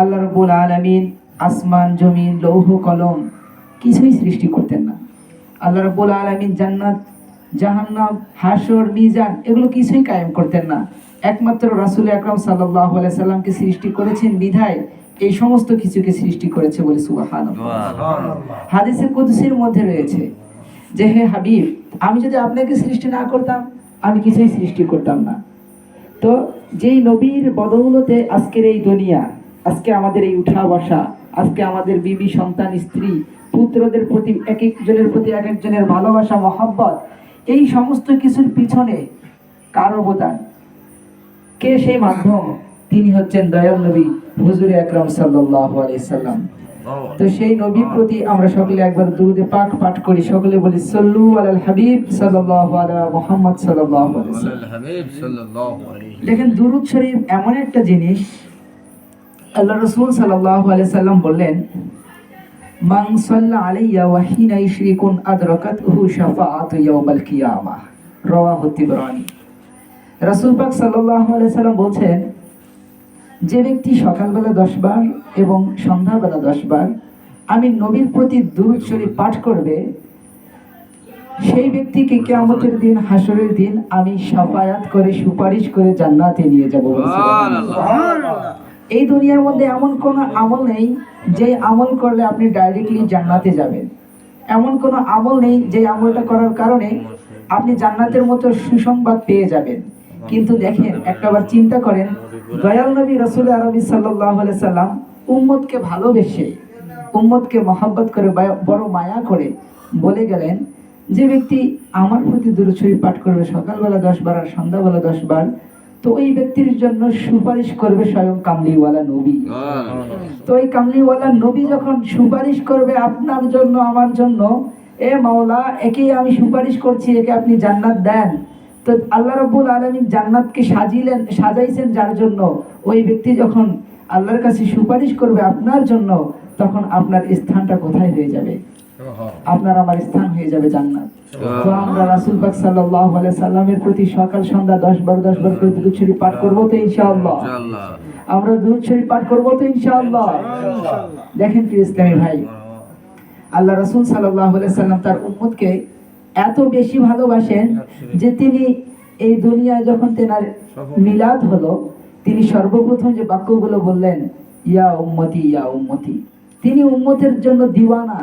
আল্লাহ রবুল আলমিন আসমান জমিন লৌহ কলম কিছুই সৃষ্টি করতেন না। আল্লাহ রবুল আলমিন জান্নাত জাহান্নাম হাসর মিজান এগুলো কিছুই কায়েম করতেন না। একমাত্র রাসুল আকরম সাল্লাহ সাল্লামকে সৃষ্টি করেছেন বিধায় এই সমস্ত কিছুকে সৃষ্টি করেছে বলে সুবাহান হাদিসে কুদসির মধ্যে রয়েছে যে হে হাবিব আমি যদি আপনাকে সৃষ্টি না করতাম আমি কিছুই সৃষ্টি করতাম না। তো যেই নবীর বদৌলতে আজকের এই দুনিয়া আজকে আমাদের এই উঠা বসা আজকে আমাদের বিবি সন্তান স্ত্রী পুত্রদের প্রতি এক একজনের প্রতি এক একজনের ভালোবাসা মহাব্বত এই সমস্ত কিছুর পিছনে কার অবদান। কে সেই মাধ্যম? তিনি হচ্ছেন দয়াল নবী হুজুর আকরাম সাল্লাম। তো সেই নবীর প্রতি আমরা সকলে একবার দুধে পাক পাঠ করি। সকলে বলি সল্লু আলাল হাবিব সাল্লাল্লাহু আলা মুহাম্মদ সাল্লাল্লাহু আলাইহি দেখেন দুরুদ শরীফ এমন একটা জিনিস আল্লাহ রসুল সাল্লাহ আলিয়া সাল্লাম বললেন মাং সাল্লা আলাইয়া ওয়াহিনা ইশরিকুন আদরাকাত হু শাফাআত ইয়াউমাল কিয়ামাহ। রাওয়াহু তিবরানি। রাসূল পাক সাল্লাল্লাহু আলাইহি সাল্লাম বলছেন, যে ব্যক্তি সকালবেলা 10 বার এবং সন্ধ্যাবেলা 10 বার আমি নবীর প্রতি দুরূদ শরীফ পাঠ করবে, সেই ব্যক্তিকে কিয়ামতের দিন হাসরের দিন আমি শাফায়াত করে সুপারিশ করে জান্নাতে নিয়ে যাব সুবহানাল্লাহ। এই দুনিয়ার মধ্যে এমন কোনো আমল নেই যে আমল করলে আপনি ডাইরেক্টলি জান্নাতে যাবেন। এমন কোনো আমল নেই যে আমলটা করার কারণে আপনি জান্নাতের মতো সুসংবাদ পেয়ে যাবেন। কিন্তু দেখেন একটাবার চিন্তা করেন, দয়াল নবী রসুল আরবি সাল্লাহ সাল্লাম উম্মতকে ভালোবেসে, উম্মতকে মহাব্বত করে বড় মায়া করে বলে গেলেন, যে ব্যক্তি আমার প্রতি দূরছড়ি পাঠ করবে সকালবেলা দশ বার আর সন্ধ্যাবেলা দশ বার তো ওই ব্যক্তির জন্য সুপারিশ করবে স্বয়ং কামলিওয়ালা নবী। তো এই কামলিওয়ালা নবী যখন সুপারিশ করবে আপনার জন্য, আমার জন্য, এ মাওলা, একেই আমি সুপারিশ করছি, একে আপনি জান্নাত দেন। তো আল্লাহ রব্বুল আলমিন জান্নাতকে সাজিলেন, সাজাইছেন যার জন্য? ওই ব্যক্তি যখন আল্লাহর কাছে সুপারিশ করবে আপনার জন্য, তখন আপনার স্থানটা কোথায় হয়ে যাবে? আপনার আমার স্থান হয়ে যাবে জান্নাত। তো আমরা রাসুল পাক সাল্লাল্লাহু আলাইহি সাল্লামের প্রতি সকাল সন্ধ্যা 10 বার 10 বার করে দুরূদ শরীফ পাঠ করব তো ইনশাআল্লাহ। আমরা দুরূদ শরীফ পাঠ করব তো ইনশাআল্লাহ। দেখেন প্রিয় ইসলামী ভাই আল্লাহ সাল্লাল্লাহু আলাইহি সাল্লাম তার উম্মতকে এত বেশি ভালোবাসেন যে তিনি এই দুনিয়ায় যখন তেনার মিলাদ হলো তিনি সর্বপ্রথম যে বাক্যগুলো বললেন ইয়া উম্মতি ইয়া উম্মতি। তিনি উম্মতের জন্য দিওয়ানা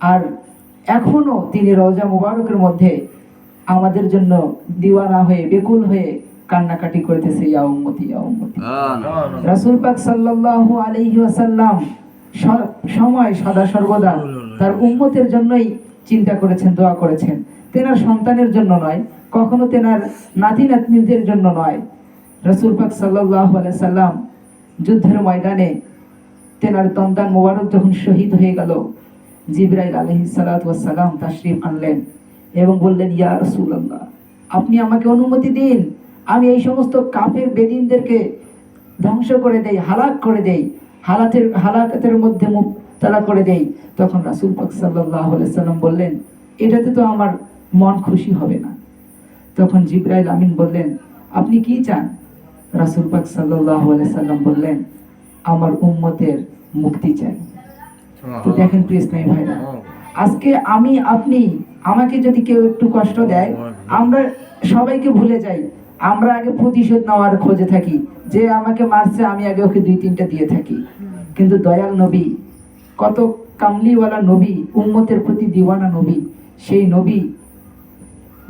আর এখনও তিনি রজা মুবারকের মধ্যে আমাদের জন্য দিওয়ানা হয়ে বেকুল হয়ে কান্নাকাটি করতেছে ইয়া উম্মতি ইয়া পাক সাল্লাল্লাহু আলাইহি ওয়াসাল্লাম সময় সদা সর্বদা তার উম্মতের জন্যই চিন্তা করেছেন দোয়া করেছেন। তেনার সন্তানের জন্য নয় কখনো তেনার নাতি নাতনিদের জন্য নয়। রসুল পাক সাল্লাহ সাল্লাম যুদ্ধের ময়দানে তেনার তন্তান মোবারক যখন শহীদ হয়ে গেল জিব্রাইল ওয়াস সালাম তাশরীফ আনলেন এবং বললেন, ইয়া রাসূলুল্লাহ, আপনি আমাকে অনুমতি দিন। আমি এই সমস্ত কাফের বেদিনদেরকে ধ্বংস করে দেই, হালাক করে দেই, হালাতের, হালাকাতের মধ্যে মুক্তলা করে দেই। তখন রাসূল পাক আলাইহি সাল্লাম বললেন, এটাতে তো আমার মন খুশি হবে না। তখন জিব্রাইল আমিন বললেন, আপনি কি চান? রাসূল পাক আলাইহি সাল্লাম বললেন, আমার উম্মতের মুক্তি চাই। তো দেখেন প্রিয় ইসলামী ভাইরা আজকে আমি আপনি আমাকে যদি কেউ একটু কষ্ট দেয় আমরা সবাইকে ভুলে যাই। আমরা আগে প্রতিশোধ নেওয়ার খোঁজে থাকি। যে আমাকে মারছে আমি আগে ওকে দুই তিনটা দিয়ে থাকি। কিন্তু দয়াল নবী কত কামলিওয়ালা নবী উম্মতের প্রতি দিওয়ানা নবী সেই নবী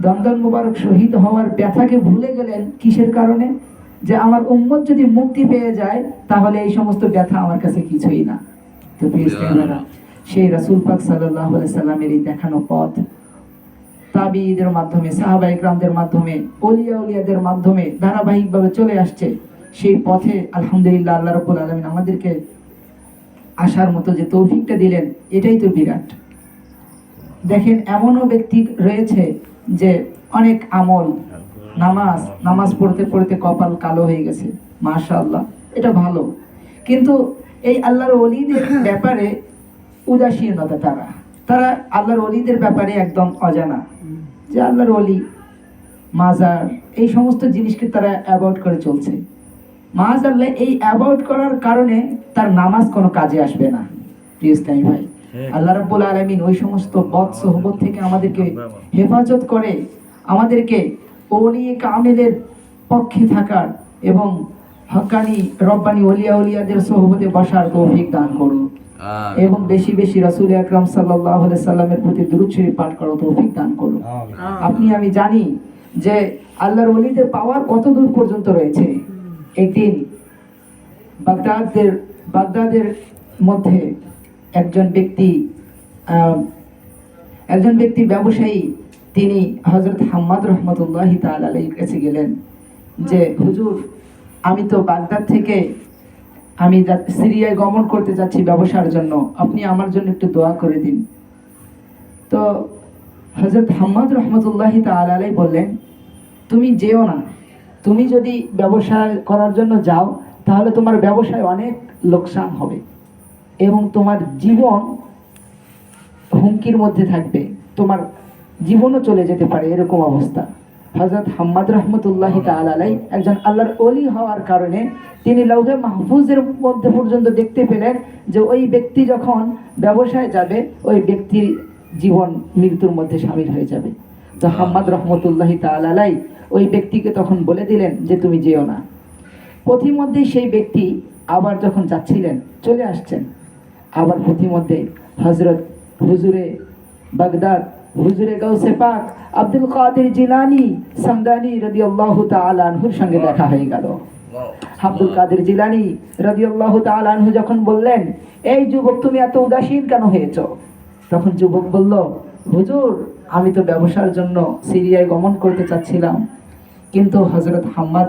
দন্দন মুবারক শহীদ হওয়ার ব্যথাকে ভুলে গেলেন কিসের কারণে? যে আমার উম্মত যদি মুক্তি পেয়ে যায় তাহলে এই সমস্ত ব্যথা আমার কাছে কিছুই না। তো সেই রাসূল পাক সাল্লামের এই দেখানো পথ তাবিদের মাধ্যমে সাহাবা ইকরামদের মাধ্যমে উলিয়াদের মাধ্যমে ধারাবাহিকভাবে চলে আসছে। সেই পথে আলহামদুলিল্লাহ আল্লাহ রাব্বুল আলামিন আমাদেরকে আসার মতো যে তৌফিকটা দিলেন এটাই তো বিরাট। দেখেন এমনও ব্যক্তি রয়েছে যে অনেক আমল নামাজ নামাজ পড়তে পড়তে কপাল কালো হয়ে গেছে। মাশাআল্লাহ এটা ভালো। কিন্তু এই আল্লাহর অলিদের ব্যাপারে উদাসীনতা তারা। তারা আল্লাহর অলিদের ব্যাপারে একদম অজানা। যে আল্লাহর অলি মাজার এই সমস্ত জিনিসকে তারা অ্যাভয়েড করে চলছে। মাজ আল্লাহ এই অ্যাভয়েড করার কারণে তার নামাজ কোনো কাজে আসবে না। প্রিয় ইসলামী ভাই আল্লাহ রাব্বুল আলামিন ওই সমস্ত বদ সোহবত থেকে আমাদেরকে হেফাজত করে আমাদেরকে ওলিয়ে কামেলের পক্ষে থাকার এবং হকানি রব্বানি ওলিয়া উলিয়াদের সোহবতে বসার তৌফিক দান করুন। এবং বেশি বেশি রাসূল আকরাম সাল্লাল্লাহু আলাইহি সাল্লামের প্রতি দুরূদ শরীফ পাঠ করার তৌফিক দান করুন। আপনি আমি জানি যে আল্লাহর ওলিদের পাওয়ার কত দূর পর্যন্ত রয়েছে। একদিন বাগদাদের বাগদাদের মধ্যে একজন ব্যক্তি আহ, একজন ব্যক্তি ব্যবসায়ী তিনি হজরত হাম্মাদ রহমতুল্লাহ তালের কাছে গেলেন যে হুজুর আমি তো বাগদাদ থেকে আমি সিরিয়ায় গমন করতে যাচ্ছি ব্যবসার জন্য। আপনি আমার জন্য একটু দোয়া করে দিন। তো হজরত হাম্মাদ রহমতুল্লাহ তালাই বললেন, তুমি যেও না। তুমি যদি ব্যবসা করার জন্য যাও, তাহলে তোমার ব্যবসায় অনেক লোকসান হবে এবং তোমার জীবন হুমকির মধ্যে থাকবে। তোমার জীবনও চলে যেতে পারে এরকম অবস্থা। হজরত হাম্মাদ রহমতুল্লাহ তালাই একজন আল্লাহর অলি হওয়ার কারণে তিনি লৌহে মাহফুজের মধ্যে পর্যন্ত দেখতে পেলেন যে ওই ব্যক্তি যখন ব্যবসায় যাবে ওই ব্যক্তির জীবন মৃত্যুর মধ্যে সামিল হয়ে যাবে। তো হাম্মাদ রহমতুল্লাহ তালাই ওই ব্যক্তিকে তখন বলে দিলেন যে তুমি যেও না। পথিমধ্যে সেই ব্যক্তি আবার যখন যাচ্ছিলেন চলে আসছেন। আবার পথিমধ্যে হজরত হুজুরে বাগদাদ হুজুরে গাউসে পাক আব্দুল কাদের জিলানি সামদানি রাদিয়াল্লাহু তাআলা আনহুর সঙ্গে দেখা হয়ে গেল। আব্দুল কাদের জিলানি রাদিয়াল্লাহু তাআলা আনহু যখন বললেন, এই যুবক তুমি এত উদাসীন কেন হয়েছো? তখন যুবক বলল, হুজুর, আমি তো ব্যবসার জন্য সিরিয়ায় গমন করতে চাচ্ছিলাম, কিন্তু হজরত হাম্মাদ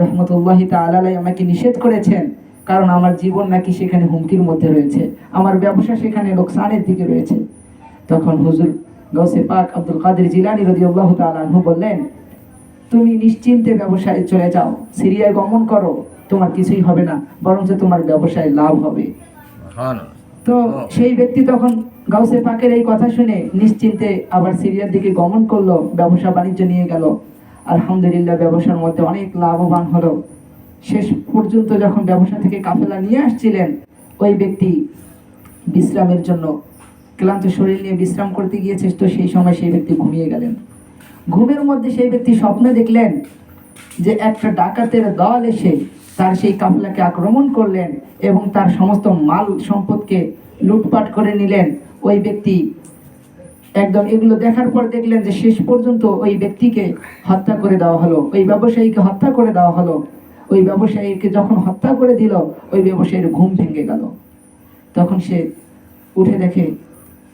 রহমতুল্লাহ তালাই আমাকে নিষেধ করেছেন, কারণ আমার জীবন নাকি সেখানে হুমকির মধ্যে রয়েছে, আমার ব্যবসা সেখানে লোকসানের দিকে রয়েছে। তখন হুজুর গৌসে পাক আব্দুল কাদের জিলানি রদিউল্লাহ তালাহু বললেন তুমি নিশ্চিন্তে ব্যবসায় চলে যাও সিরিয়ায় গমন করো তোমার কিছুই হবে না বরঞ্চ তোমার ব্যবসায় লাভ হবে। তো সেই ব্যক্তি তখন গাউসে পাকের এই কথা শুনে নিশ্চিন্তে আবার সিরিয়ার দিকে গমন করল ব্যবসা বাণিজ্য নিয়ে গেল। আলহামদুলিল্লাহ ব্যবসার মধ্যে অনেক লাভবান হলো। শেষ পর্যন্ত যখন ব্যবসা থেকে কাফেলা নিয়ে আসছিলেন ওই ব্যক্তি বিশ্রামের জন্য ক্লান্ত শরীর নিয়ে বিশ্রাম করতে গিয়েছে তো সেই সময় সেই ব্যক্তি ঘুমিয়ে গেলেন। ঘুমের মধ্যে সেই ব্যক্তি স্বপ্নে দেখলেন যে একটা ডাকাতের দল এসে তার সেই কাফলাকে আক্রমণ করলেন এবং তার সমস্ত মাল সম্পদকে লুটপাট করে নিলেন। ওই ব্যক্তি একদম এগুলো দেখার পর দেখলেন যে শেষ পর্যন্ত ওই ব্যক্তিকে হত্যা করে দেওয়া হলো। ওই ব্যবসায়ীকে হত্যা করে দেওয়া হলো। ওই ব্যবসায়ীকে যখন হত্যা করে দিল, ওই ব্যবসায়ীর ঘুম ভেঙে গেল। তখন সে উঠে দেখে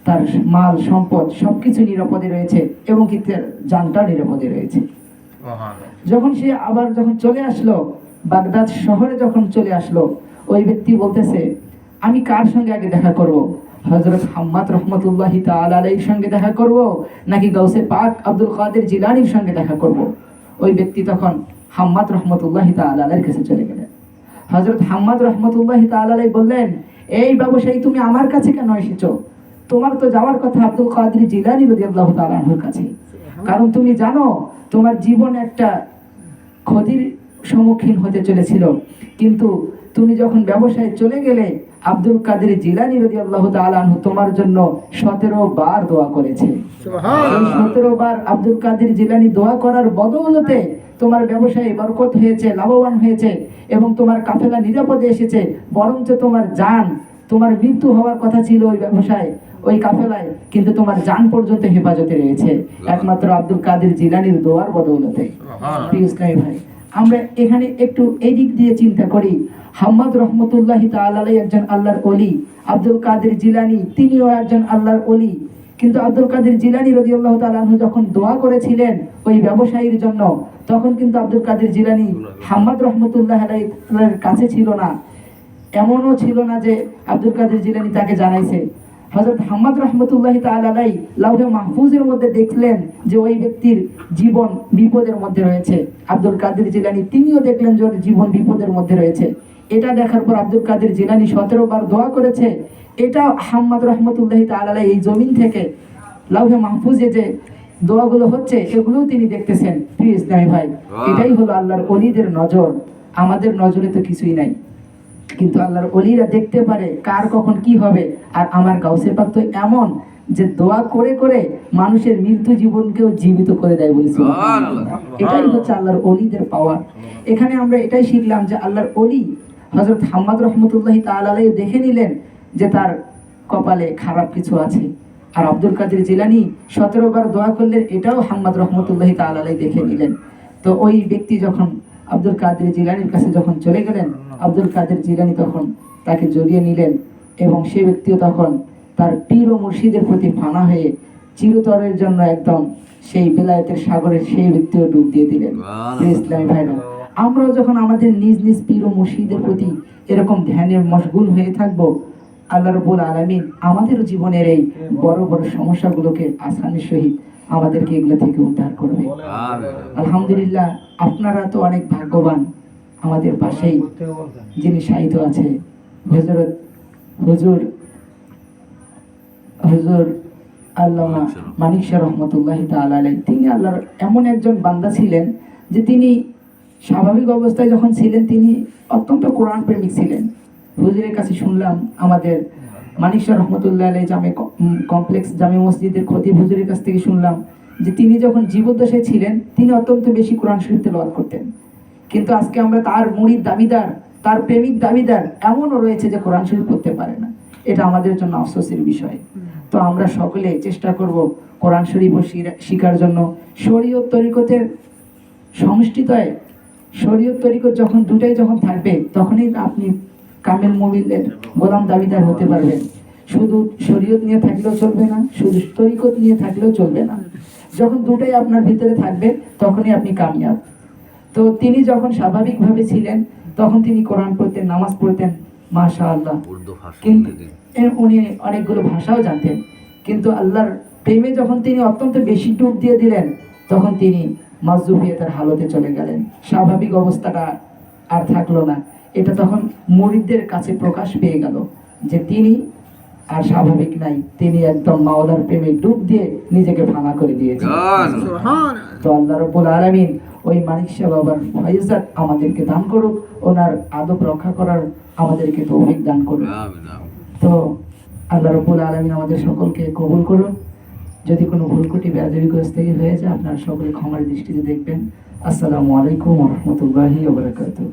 তার মাল সম্পদ সবকিছু নিরাপদে রয়েছে এবং কি তার যানটা নিরাপদে রয়েছে। যখন সে আবার যখন চলে আসলো বাগদাদ শহরে যখন চলে আসলো ওই ব্যক্তি বলতেছে আমি কার সঙ্গে আগে দেখা করব? হজরত হাম্মাদ রহমতুল্লাহ আলাইহির সঙ্গে দেখা করব নাকি গাউসে পাক আব্দুল কাদের জিলানির সঙ্গে দেখা করব? ওই ব্যক্তি তখন হাম্মাদ রহমতুল্লাহ আলাইহির কাছে চলে গেলেন। হজরত হাম্মাদ রহমতুল্লাহ আলাই বললেন এই ব্যবসায়ী তুমি আমার কাছে কেন এসেছ? তোমার তো যাওয়ার কথা আব্দুল কাদের জিলানি রাদিয়াল্লাহু তাআলা আনহুর কাছে। কারণ তুমি জানো তোমার জীবন একটা ক্ষতির সম্মুখীন হতে চলেছিল। কিন্তু তুমি যখন ব্যবসায় চলে গেলে আব্দুল কাদের জিলানি রদি আল্লাহ তালানহু তোমার জন্য সতেরো বার দোয়া করেছে। সতেরো বার আব্দুল কাদের জিলানি দোয়া করার বদৌলতে তোমার ব্যবসায় বরকত হয়েছে লাভবান হয়েছে এবং তোমার কাফেলা নিরাপদে এসেছে বরঞ্চ তোমার জান তোমার মৃত্যু হওয়ার কথা ছিল ওই ব্যবসায়। ওই কাফেলায় কিন্তু তোমার জান পর্যন্ত হেফাজতে রয়েছে একমাত্র আব্দুল কাদের জিলানির দোয়ার বদৌলতে। ইসলামী ভাই আমরা এখানে একটু এই দিক দিয়ে চিন্তা করি। হাম্মদ রহমতুল্লাহ তালাই একজন আল্লাহর অলি আব্দুল কাদের জিলানি তিনিও একজন আল্লাহর অলি কিন্তু আব্দুল কাদের জিলানি রদিউল্লাহ তালাহু যখন দোয়া করেছিলেন ওই ব্যবসায়ীর জন্য তখন কিন্তু আব্দুল কাদের জিলানি হাম্মদ রহমতুল্লাহ কাছে ছিল না। এমনও ছিল না যে আব্দুল কাদের জিলানি তাকে জানাইছে। হজরত হাম্মদ রহমতুল্লাহ তালাই লাউহে মাহফুজের মধ্যে দেখলেন যে ওই ব্যক্তির জীবন বিপদের মধ্যে রয়েছে। আব্দুল কাদের জিলানি তিনিও দেখলেন যে ওর জীবন বিপদের মধ্যে রয়েছে। এটা দেখার পর আব্দুল কাদের জিলানি সতেরো বার দোয়া করেছে। এটা হাম্মদ রহমতুল্লাহ তালাই এই জমিন থেকে লাউহে মাহফুজে যে দোয়াগুলো হচ্ছে এগুলোও তিনি দেখতেছেন। প্রিয় ইসলামী ভাই এটাই হলো আল্লাহর অলিদের নজর। আমাদের নজরে তো কিছুই নাই। কিন্তু আল্লাহর অলিরা দেখতে পারে কার কখন কি হবে। আর আমার গাউসে পাক তো এমন যে দোয়া করে করে মানুষের মৃত্যু জীবনকেও জীবিত করে দেয় বলি এটাই হচ্ছে আল্লাহর অলিদের পাওয়ার। এখানে আমরা এটাই শিখলাম যে আল্লাহর অলি হজরত হাম্মদ রহমতুল্লাহ তালাই দেখে নিলেন যে তার কপালে খারাপ কিছু আছে। আর আব্দুল কাদের জিলানি সতেরো বার দোয়া করলেন এটাও হাম্মদ রহমতুল্লাহ তালাই দেখে নিলেন। তো ওই ব্যক্তি যখন আব্দুল কাদের জিলানির কাছে যখন চলে গেলেন আব্দুল কাদের জিলানি তখন তাকে জড়িয়ে নিলেন এবং সে ব্যক্তিও তখন তার পীর ও মুর্শিদের প্রতি ফানা হয়ে চিরতরের জন্য একদম সেই বেলায়েতের সাগরে সেই ব্যক্তিও ডুব দিয়ে দিলেন। ইসলামী ভাইরা আমরাও যখন আমাদের নিজ নিজ পীর ও মুর্শিদের প্রতি এরকম ধ্যানে মশগুল হয়ে থাকব আল্লাহ রবুল আলমিন আমাদের জীবনের এই বড় বড় সমস্যাগুলোকে আসানের সহিত আমাদেরকে এগুলো থেকে উদ্ধার করবে। আলহামদুলিল্লাহ আপনারা তো অনেক ভাগ্যবান আমাদের পাশেই যিনি সাহিত্য আছে। হজরত হুজুর হুজুর আল্লামা মানিক শাহ রহমতুল্লাহ। তালাই তিনি আল্লাহর এমন একজন বান্দা ছিলেন যে তিনি স্বাভাবিক অবস্থায় যখন ছিলেন তিনি অত্যন্ত কোরআন প্রেমিক ছিলেন। হুজুরের কাছে শুনলাম আমাদের মানিক শাহ রহমতুল্লাহ আলাই জামে কমপ্লেক্স জামে মসজিদের খতিব হুজুরের কাছ থেকে শুনলাম যে তিনি যখন জীবদ্দশায় ছিলেন, তিনি অত্যন্ত বেশি কোরআন শরীফ তেলাওয়াত করতেন। কিন্তু আজকে আমরা তার মুড়ির দাবিদার, তার প্রেমিক দাবিদার এমনও রয়েছে যে কোরআন শরীফ পড়তে পারে না। এটা আমাদের জন্য আফসোসের বিষয়। তো আমরা সকলে চেষ্টা করব কোরআন শরীফ শিরা- জন্য। শরীয়ত তরিকতের সংস্থিতয় শরীয়ত তরিকত যখন দুটাই যখন থাকবে, তখনই আপনি কামেল মোবিলের গোলাম দাবিদার হতে পারবেন শুধু শরীয়ত নিয়ে থাকলেও চলবে না শুধু তরিকত নিয়ে থাকলেও চলবে না। যখন দুটাই আপনার ভিতরে থাকবে তখনই আপনি কামিয়াব। তো তিনি যখন স্বাভাবিকভাবে ছিলেন তখন তিনি কোরআন পড়তেন নামাজ পড়তেন মাশা আল্লাহ কিন্তু উনি অনেকগুলো ভাষাও জানতেন। কিন্তু আল্লাহর প্রেমে যখন তিনি অত্যন্ত বেশি ডুব দিয়ে দিলেন তখন তিনি মাজুবিয়তের হালতে চলে গেলেন। স্বাভাবিক অবস্থাটা আর থাকল না। এটা তখন মুরিদদের কাছে প্রকাশ পেয়ে গেল যে তিনি আর স্বাভাবিক নাই। তিনি একদম মাওলার প্রেমে ডুব দিয়ে নিজেকে ফানা করে দিয়েছেন। তো আল্লাহ রব্বুল আলামিন ওই মানিক শাহ বাবার ফয়জাত আমাদেরকে দান করুক ওনার আদব রক্ষা করার আমাদেরকে তৌফিক দান করুক। তো আল্লাহ রব্বুল আলমিন আমাদের সকলকে কবুল করুন। যদি কোনো ভুলকুটি বেয়াদবিগ্রস্ত হয়ে যায় আপনারা সকলে ক্ষমার দৃষ্টিতে দেখবেন। আসসালামু আলাইকুম রহমতুল্লাহি ওবরাকাতুহ